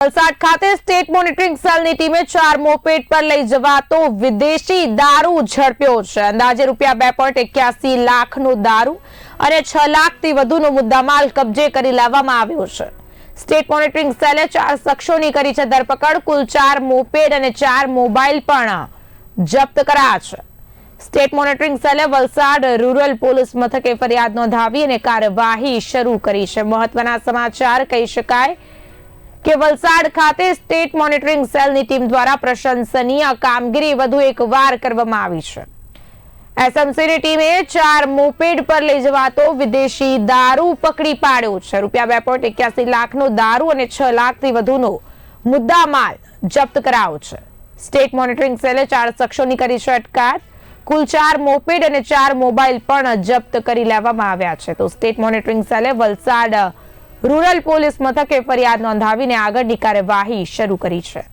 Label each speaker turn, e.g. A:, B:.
A: વલસાડ ખાતે state monitoring સેલની ટીમે ચાર મોપેટ પર લઈ જવાતો વિદેશી દારૂ ઝડપ્યો છે. અંદાજે રૂપિયા બે પોઈન્ટ એક્યાસી લાખનો દારૂ અને છ લાખથી વધુનો મુદ્દામાલ કબજે કરી લાવવામાં આવ્યો છે. સ્ટેટ મોનિટરિંગ સેલે ચાર શખ્સોની કરી છે ધરપકડ. કુલ ચાર મોપેડ અને ચાર મોબાઈલ પણ જપ્ત કરાયા છે. સ્ટેટ મોનિટરિંગ સેલે વલસાડ રૂરલ પોલીસ મથકે ફરિયાદ નોંધાવી અને કાર્યવાહી શરૂ કરી છે. મહત્વના સમાચાર કહી શકાય કે વલસાડ ખાતે સ્ટેટ મોનિટરિંગ સેલની ટીમ દ્વારા પ્રશંસનીય કામગીરી વધુ એકવાર કરવામાં આવી છે. એસએમસીની ટીમે ચાર મોપેડ પર લઈ જવાતો વિદેશી દારૂ પકડી પાડ્યો છે. રૂપિયા બે પોઈન્ટ એક્યાસી લાખનો દારૂ અને છ લાખથી વધુનો મુદ્દામાલ જપ્ત કરાયો છે. સ્ટેટ મોનિટરિંગ સેલે ચાર શખ્સોની કરી છે અટકાયત. કુલ ચાર મોપેડ અને ચાર મોબાઈલ પણ જપ્ત કરી લેવામાં આવ્યા છે. તો સ્ટેટ મોનિટરિંગ સેલે વલસાડ રૂરલ પોલીસ મથકે ફરિયાદ નોંધાવીને આગળની કાર્યવાહી શરૂ કરી છે.